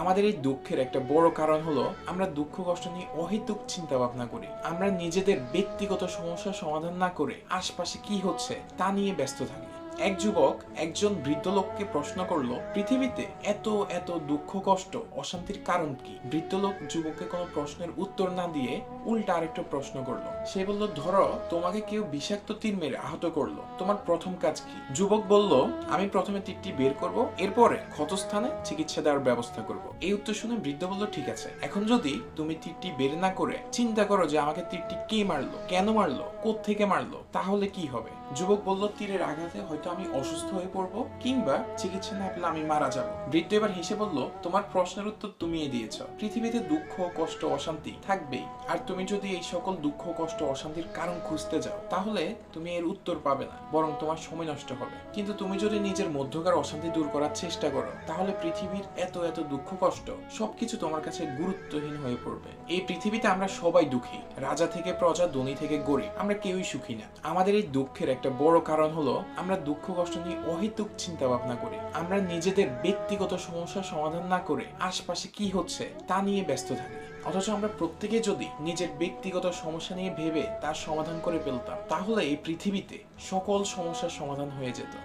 আমাদের এই দুঃখের একটা বড় কারণ হলো, আমরা দুঃখ, কষ্ট নিয়ে অহেতুক চিন্তা ভাবনা করি। আমরা নিজেদের ব্যক্তিগত সমস্যার সমাধান না করে আশপাশে কি হচ্ছে তা নিয়ে ব্যস্ত থাকি। এক যুবক একজন বৃদ্ধ লোককে প্রশ্ন করল, পৃথিবীতে এত এত দুঃখ, কষ্ট, অশান্তির কারণ কি? বৃদ্ধ লোক যুবককে কোনো প্রশ্নের উত্তর না দিয়ে উল্টা আরেকটা প্রশ্ন করল। সে বলল, ধরো, তোমাকে কেউ বিষাক্ত তীর মেরে আহত করল। তোমার প্রথম কাজ কি? যুবক বলল, আমি প্রথমে তীরটি বের করব, এরপরে ক্ষতস্থানে চিকিৎসা দেওয়ার ব্যবস্থা করব। এই উত্তর শুনে বৃদ্ধ বলল, ঠিক আছে। এখন যদি তুমি তীরটি বের না করে চিন্তা করো যে আমাকে তীরটি কে মারলো, কেন মারলো থেকে মারলো, তাহলে কি হবে? যুবক বলল, তীরের আঘাতে হয়তো আমি অসুস্থ হয়ে পড়ব, কিংবা চিকিৎসা না পেলে আমি মারা যাব। বৃদ্ধ এবার হেসে বলল, তোমার প্রশ্নের উত্তর তুমিই দিয়েছ। পৃথিবীতে দুঃখ, কষ্ট, অশান্তি থাকবেই। আর তুমি যদি এই সকল দুঃখ, কষ্ট, অশান্তির কারণ খুঁজতে যাও, তাহলে তুমি এর উত্তর পাবে না, বরং তোমার সময় নষ্ট হবে। কিন্তু তুমি যদি নিজের মধ্যকার অশান্তি দূর করার চেষ্টা করো, তাহলে পৃথিবীর এত এত দুঃখ, কষ্ট সবকিছু তোমার কাছে গুরুত্বহীন হয়ে পড়বে। এই পৃথিবীতে আমরা সবাই দুঃখী, রাজা থেকে প্রজা, ধনী থেকে গরিব, আমরা কেউই সুখী না। আমাদের এই দুঃখের একটা বড় কারণ হলো, আমরা দুঃখ, কষ্ট নিয়ে অহেতুক চিন্তা ভাবনা করি। আমরা নিজেদের ব্যক্তিগত সমস্যার সমাধান না করে আশপাশে কি হচ্ছে তা নিয়ে ব্যস্ত থাকি। অথচ আমরা প্রত্যেকে যদি নিজের ব্যক্তিগত সমস্যা নিয়ে ভেবে তার সমাধান করে ফেলতাম, তাহলে এই পৃথিবীতে সকল সমস্যার সমাধান হয়ে যেত।